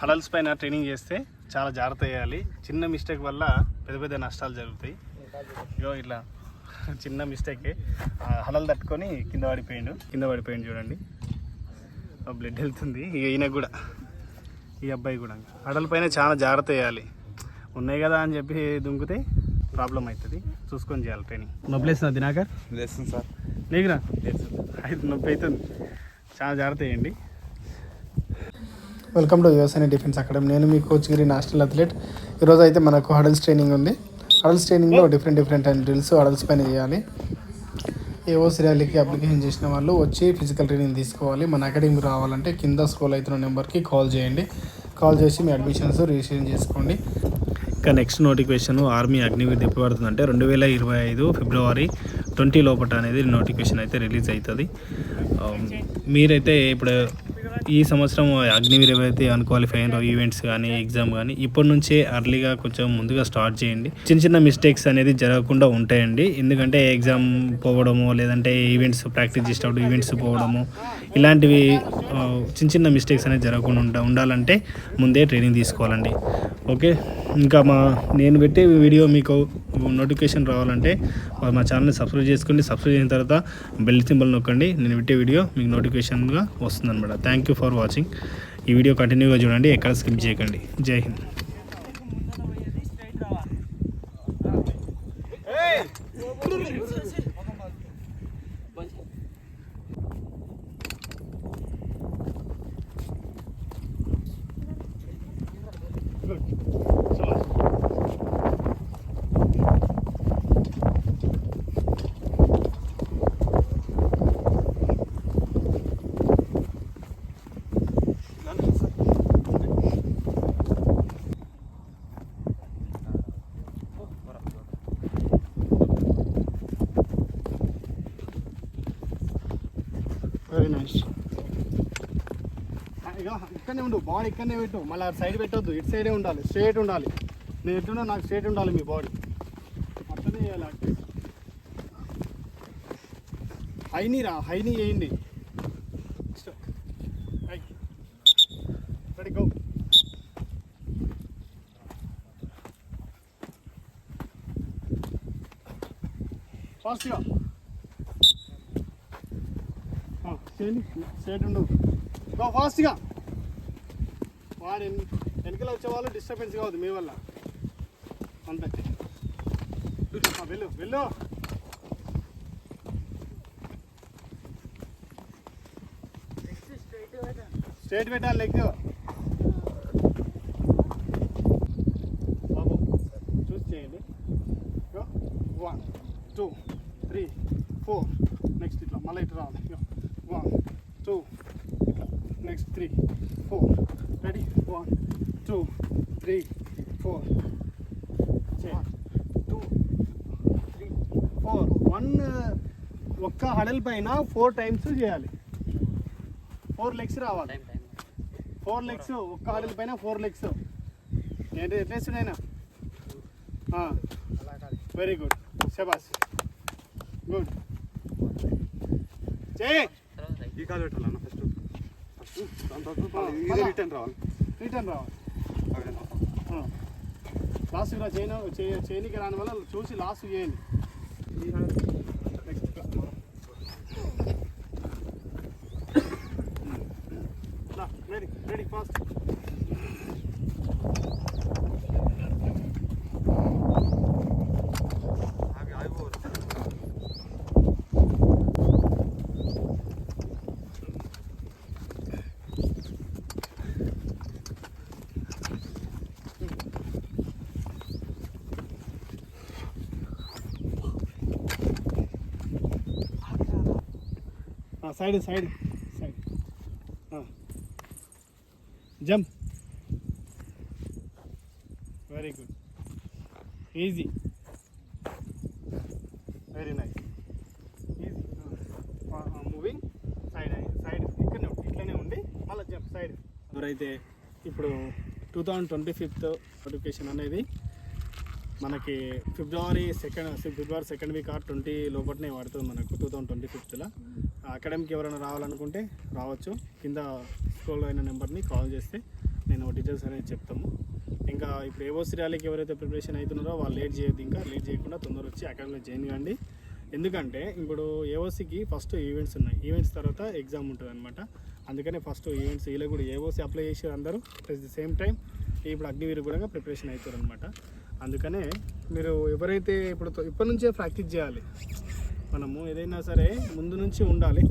Hurdles పైన training చేస్తే చాలా జాగ్రత్త చేయాలి. చిన్న మిస్టేక్ వల్ల పెద్ద పెద్ద నష్టాలు జరుగుతాయి. ఇగో ఇట్లా చిన్న మిస్టేకే హడల్ తట్టుకొని కింద పడిపోయిండు. కింద పడిపోయిండు చూడండి. బ్లడ్ వెళ్తుంది. ఇక ఈయనకు కూడా. ఈ అబ్బాయి కూడా. హడల్ పైన చాలా జాగ్రత్త చేయాలి. ఉన్నాయి కదా అని చెప్పి దుంకితే ప్రాబ్లం అవుతుంది. చూసుకొని చేయాలి ట్రైనింగ్ నొప్పి లేస్తుంది దినాకర్? లేస్తుంది సార్. నీకురా? అయితే నొప్పి అవుతుంది. చాలా జాగ్రత్త చేయండి. Welcome to Vyavasaya defence academy. నేను మీ కోచ్ గిరి నేషనల్ అథ్లెట్ ఈరోజు అయితే మనకు హడల్స్ ట్రైనింగ్ ఉంది. హడల్స్ ట్రైనింగ్లో different different and drills hurdles పైన చేయాలి. ఏవో సిరాలికి అప్లికేషన్ చేసిన వాళ్ళు వచ్చి ఫిజికల్ ట్రైనింగ్ తీసుకోవాలి. మన అకాడమీకి రావాలంటే కింద స్క్రోల్ అవుతున్న నెంబర్కి కాల్ చేయండి. కాల్ చేసి మీ అడ్మిషన్స్ రిజిస్ట్రేషన్ చేసుకోండి. ఇంకా నెక్స్ట్ నోటిఫికేషన్ ఆర్మీ అగ్నివీర్ దిప్పబడుతుందంటే రెండు వేల ఇరవై ఐదు ఫిబ్రవరి ట్వంటీ లోపల అనేది నోటిఫికేషన్ అయితే రిలీజ్ అవుతుంది. Um, మీరైతే ఇప్పుడు ఈ సంవత్సరం అగ్నివీర్ ఏవైతే అన్క్వాలిఫై అయిన ఈవెంట్స్ కానీ ఎగ్జామ్ కానీ ఇప్పటి నుంచే అర్లీగా కొంచెం ముందుగా స్టార్ట్ చేయండి. చిన్న చిన్న మిస్టేక్స్ అనేది జరగకుండా ఉంటాయండి. ఎందుకంటే ఎగ్జామ్ పోవడము లేదంటే ఈవెంట్స్ ప్రాక్టీస్ చేసేటప్పుడు ఈవెంట్స్ పోవడము ఇలాంటివి చిన్న చిన్న మిస్టేక్స్ అనేది జరగకుండా ఉండాలంటే ముందే ట్రైనింగ్ తీసుకోవాలండి. ఓకే ఇంకా మా నేను పెట్టే వీడియో మీకు నోటిఫికేషన్ రావాలంటే మా ఛానల్ని సబ్స్క్రైబ్ చేసుకోండి. సబ్స్క్రైబ్ చేసిన తర్వాత బెల్ సింబల్ నొక్కండి. నేను పెట్టే వీడియో మీకు నోటిఫికేషన్గా వస్తుందనమాట థ్యాంక్ యూ ఫర్ వాచింగ్ ఈ వీడియో కంటిన్యూగా చూడండి. ఎక్కడ స్కిప్ చేయకండి. జై హింద్. వెరీ నైస్ ఇక్కడనే ఉండు. బాడీ ఇక్కడనే పెట్టు. మళ్ళీ అటు సైడ్ పెట్టొద్దు. ఇటు సైడే ఉండాలి. స్ట్రేట్ ఉండాలి. నేను ఎట్టున్నా నాకు స్ట్రేట్ ఉండాలి మీ బాడీ అట్లనే చేయాలి హైనీ హైని రా. హైని చేయండి. రెడీ గో ఫాస్ట్గా ఉండు గో. ఫాస్ట్గా వాడు వెనకలు వచ్చే వాళ్ళు డిస్టర్బెన్స్ కావద్దు మీ వల్ల. అంతే. వెళ్ళు వెళ్ళు. స్ట్రేట్ పెట్టాలి లెగ్ బాబు చూసి చేయండి one two three four next ఇట్లా మళ్ళీ ఇట్లా రావాలి వన్ టూ ఇట్లా next three four ready one two three four two three four one ఒక్క హడల్ పైన ఫోర్ టైమ్స్ చేయాలి. ఫోర్ లెగ్స్ రావాలి. ఫోర్ లెగ్స్ ఒక్క హడల్ పైన ఫోర్ లెగ్స్ ఏంటి ఎట్లేస్తున్నాయినా వెరీ గుడ్ శబాస్ గుడ్ చేయి ఈ కాలు పెట్టాలన్న ఫస్ట్ ఫస్ట్ దాని తర్వాత ఇది రిటర్న్ రావాలి. రిటర్న్ రావాలి. లాస్ట్ ఇలా చేయను చేయనికి రాని వల్ల చూసి లాస్ట్ చేయండి ready ready fast side side side. Jump. Very good easy very nice easy moving side side ఇక్కడనే ఇట్లనే ఉండి మళ్ళీ జంప్ సైడ్ ఎవరైతే ఇప్పుడు two thousand twenty fifth notification అనేది మనకి February second February second week or twenty లోపలనే పడుతుంది మనకు టూ థౌజండ్ ట్వంటీ ఫిఫ్త్లో అకాడమీకి ఎవరైనా రావాలనుకుంటే రావచ్చు. కింద స్క్రోల్ అయిన నెంబర్ని కాల్ చేస్తే నేను డీటెయిల్స్ అనేది చెప్తాము. ఇంకా ఇప్పుడు ఏవోసి ర్యాలీకి ఎవరైతే ప్రిపరేషన్ అవుతున్నారో వాళ్ళు లేట్ చేయొద్దు ఇంకా లేట్ చేయకుండా తొందర వచ్చి అకాడమీలో జాయిన్ కాండి ఎందుకంటే ఇప్పుడు ఏఓసికి ఫస్ట్ ఈవెంట్స్ ఉన్నాయి. ఈవెంట్స్ తర్వాత ఎగ్జామ్ ఉంటుంది అనమాట అందుకనే ఫస్ట్ ఈవెంట్స్ వీళ్ళకి కూడా ఏఓసీ అప్లై చేసారు అందరూ. ప్లస్ ది సేమ్ టైం ఇప్పుడు అగ్నివీరు కూడా ప్రిపరేషన్ అవుతారు అనమాట అందుకనే మీరు ఎవరైతే ఇప్పుడు ఇప్పటి నుంచే ప్రాక్టీస్ చేయాలి. మనము ఏదైనా సరే ముందు నుంచి ఉండాలి.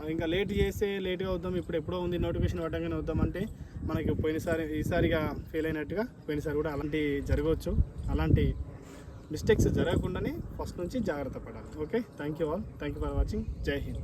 అది ఇంకా లేట్ చేస్తే లేట్గా వద్దాం ఇప్పుడు ఎప్పుడో ఉంది నోటిఫికేషన్ పట్టంగానే వద్దాం అంటే మనకి పోయినసారి ఈసారిగా ఫెయిల్ అయినట్టుగా పోయినసారి కూడా అలాంటి జరగవచ్చు. అలాంటి మిస్టేక్స్ జరగకుండానే ఫస్ట్ నుంచి జాగ్రత్త పడాలి. Okay thank you all thank you for watching Jai Hind